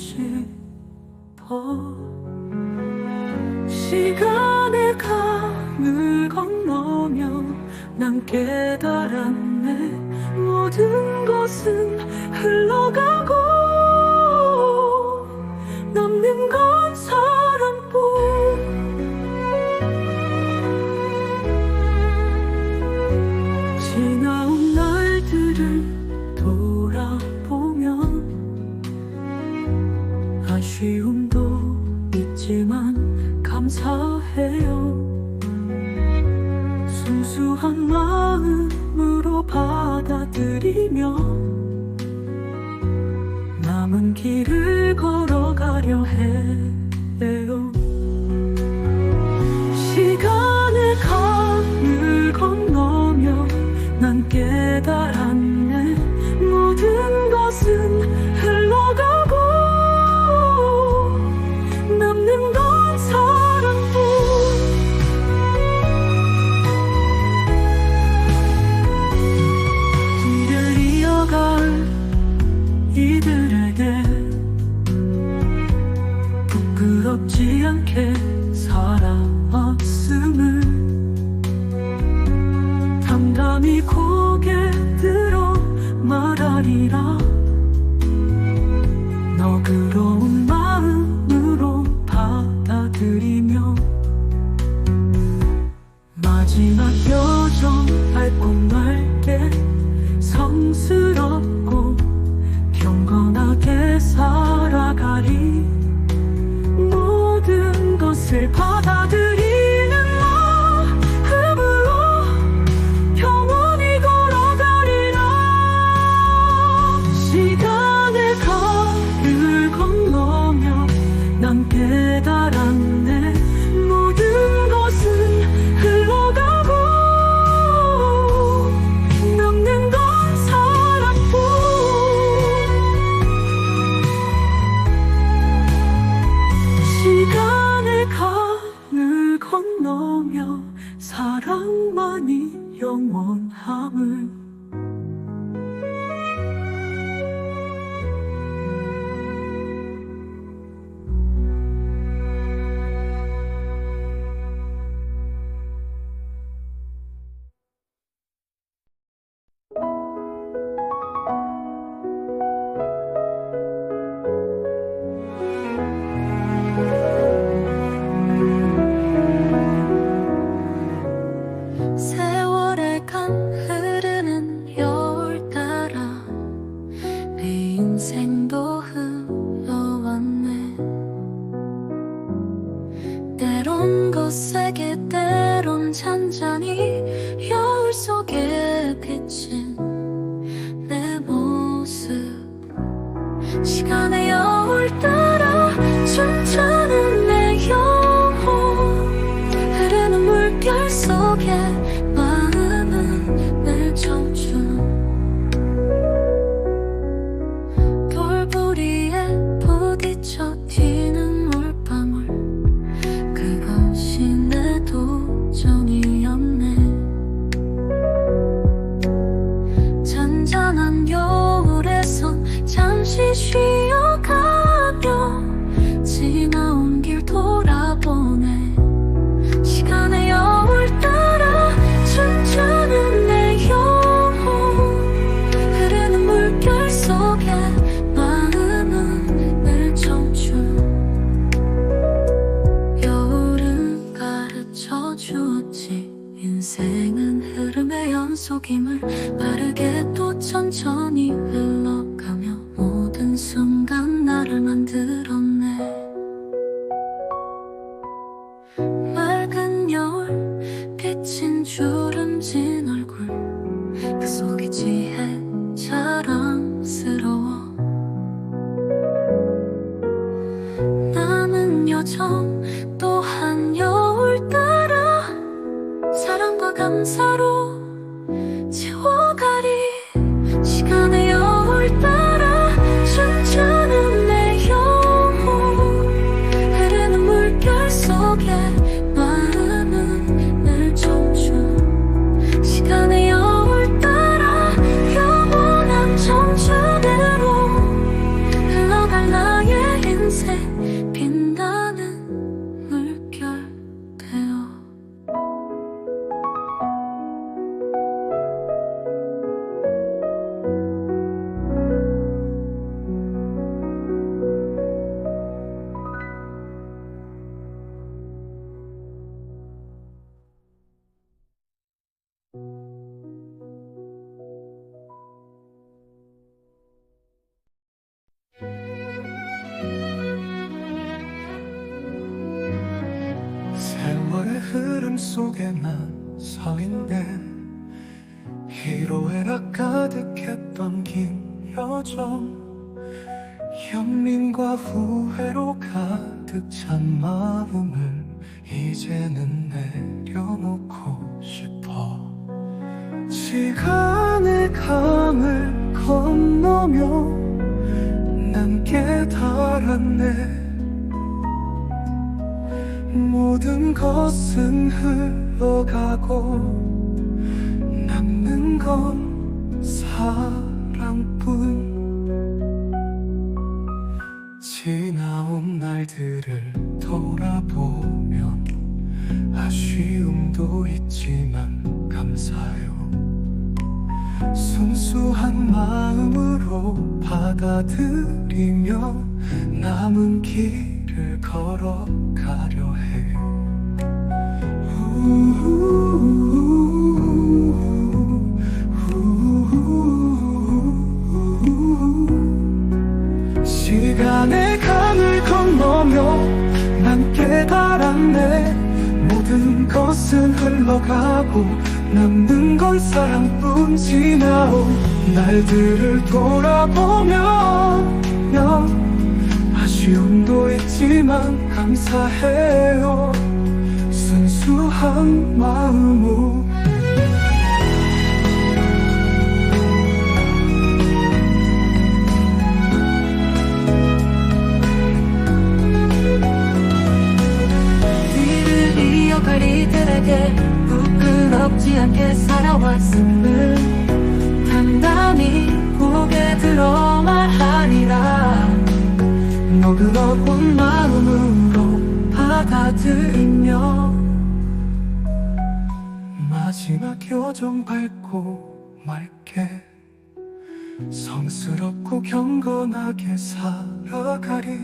싶어. 시간에 강을 건너며 난 깨달았네. 모든 것은 흘러가고 남는 건 사랑 내리며 남은 길을 걸어가려 해. 버리라. 인생은 흐름의 연속임을 빠르게 또 천천히 흘러가며 모든 순간 나를 만들어 속에 난서 있네 희로애락 가득했던 긴 여정. 현민과 후회로 가득 찬 마음을 이제는 내려놓고 싶어. 시간의 강을 건너며 난 깨달았네 모든 것은 흘러가고 남는 건 사랑뿐. 지나온 날들을 돌아보면 아쉬움도 있지만 감사해요. 순수한 마음으로 받아들이며 남은 길을 걸어가려 해 시간의 강을 건너며 난 깨달았네. 모든 것은 흘러가고 남는 건 사랑뿐 지나온 날들을 돌아보면 아쉬움도 있지만 감사해요 한 마음으로. 뒤를 이어갈 이들에게 부끄럽지 않게 살아왔음을 담담히 고개 들어 말하리라. 너그러운 마음으로 받아들이며 마지막 요정 밟고 말게 성스럽고 경건하게 살아가리.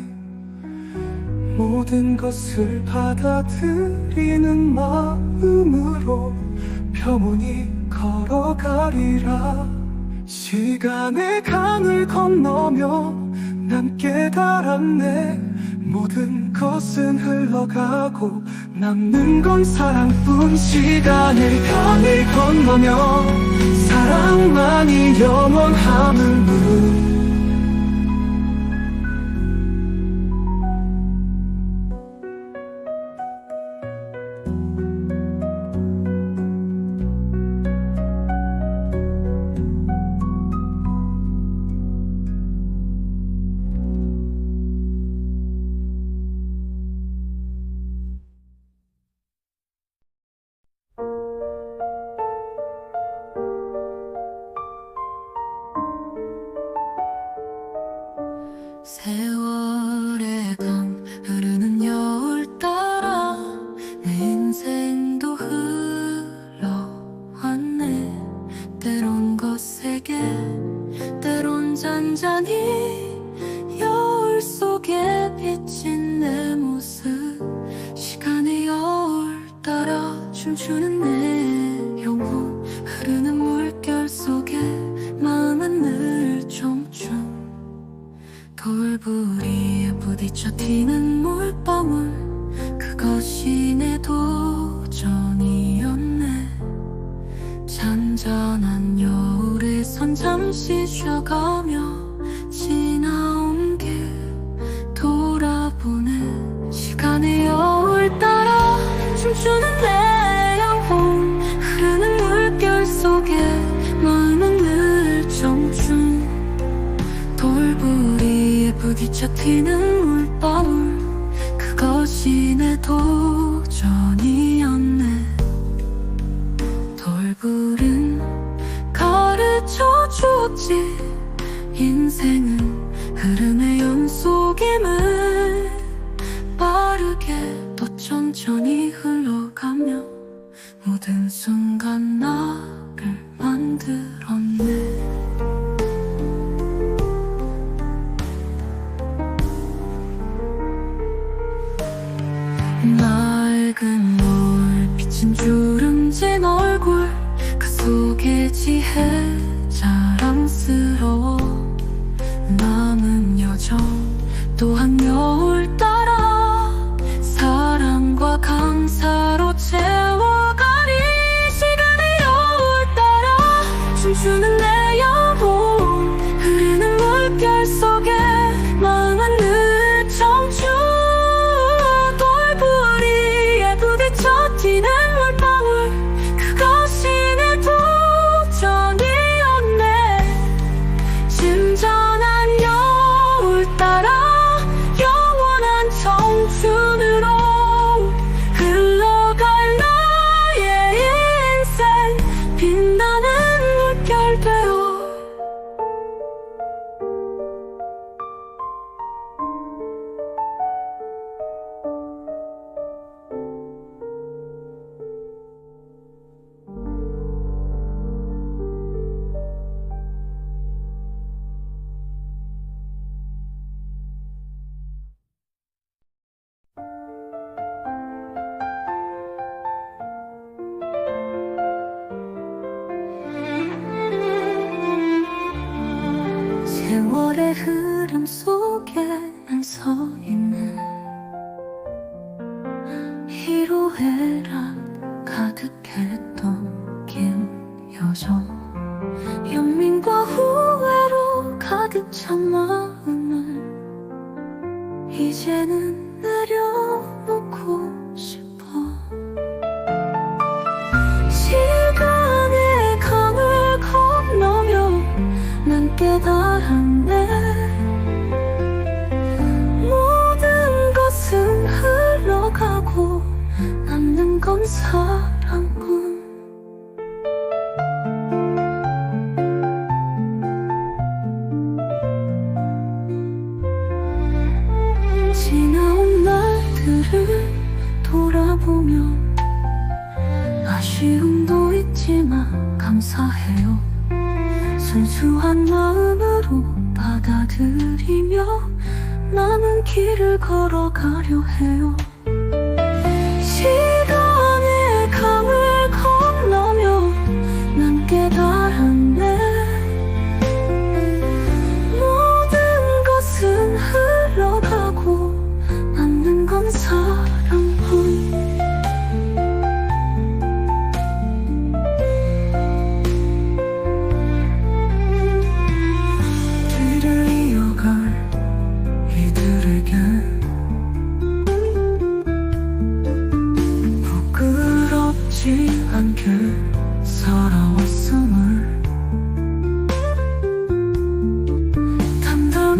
모든 것을 받아들이는 마음으로 평온히 걸어가리라. 시간의 강을 건너며 난 깨달았네. 모든 것은 흘러가고 남는 건 사랑뿐. 시간의 강을 건너며 사랑만이 영원함을 묻세 춤추는 내 영혼 흐르는 물결 속에 마음은 늘 청춘 돌부리에 부딪혀 튀는 물방울 그것이 내도 나를 만들었네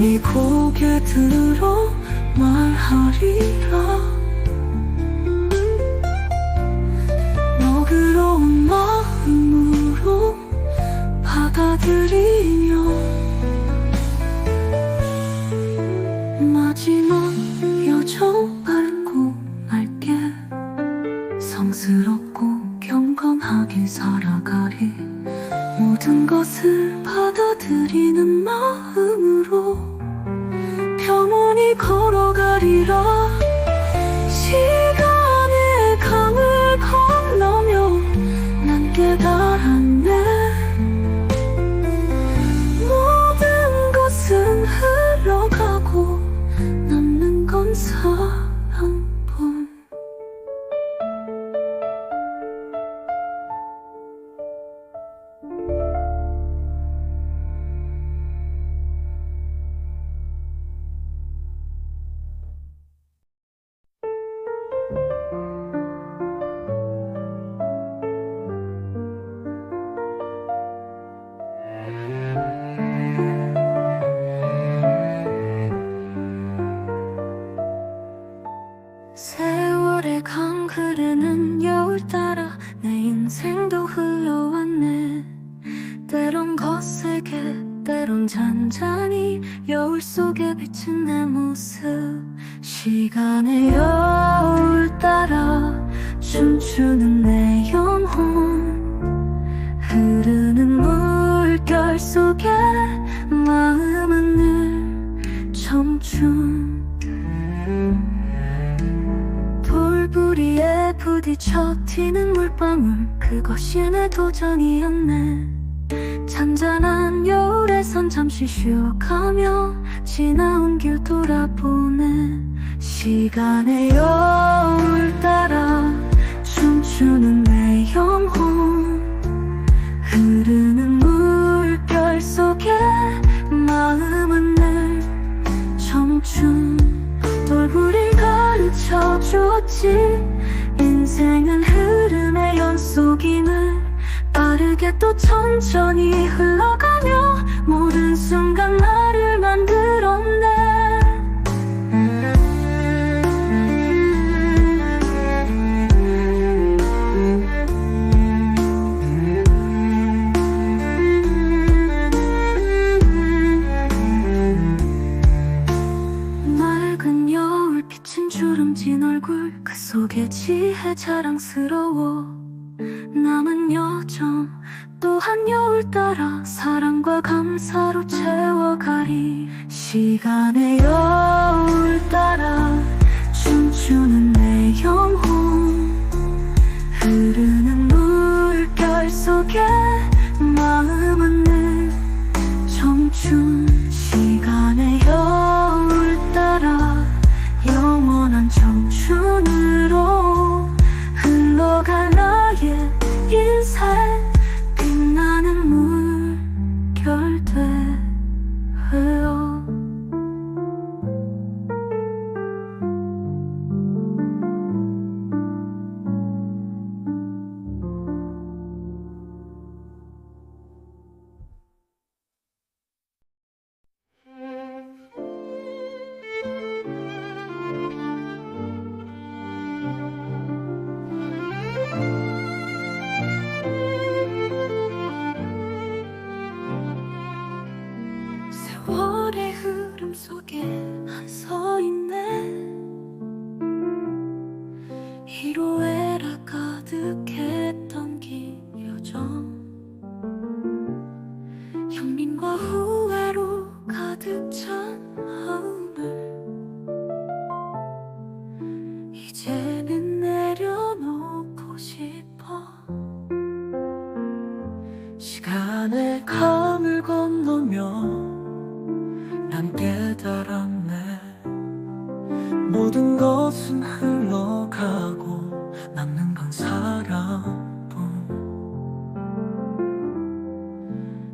감히 고개 들어 말하리라. 너그러운 마음으로 받아들이 속에 비친 나온 길 돌아보는 시간의 여울 따라 춤추는 내 영혼. 흐르는 물결 속에 마음은 늘 청춘. 돌고리 가르쳐줬지. 인생은 흐름의 연속임을 또 천천히 흘러가며 모든 순간 나를 만들었네. 맑은 여울 비친 주름진 얼굴 그 속에 지혜 자랑스러워. 오늘따라. 사랑과 감사로 채워가리. 시간의 여울따라.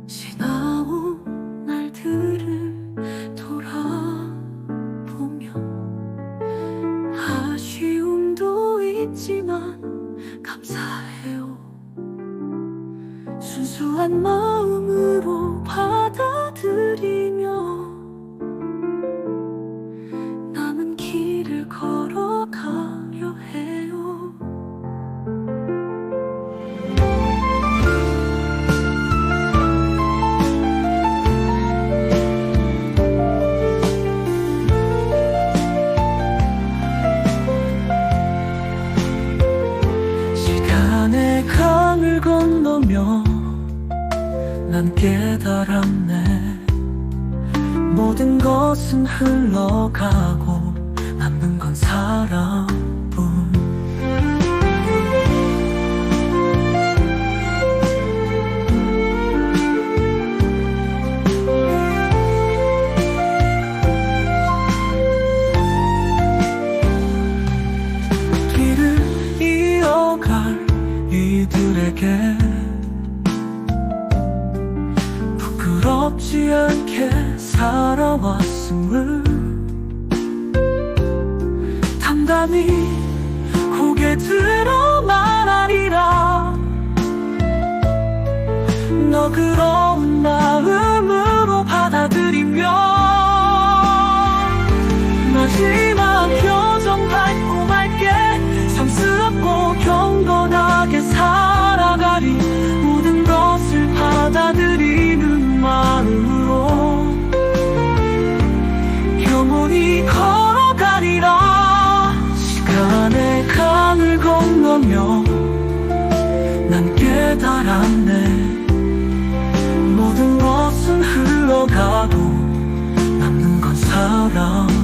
しな 내 강을 건너며 난 깨달았네. 모든 것은 흘러가고 남는 건 사람 돌아왔음을 담담히 가고, 남는 건 사랑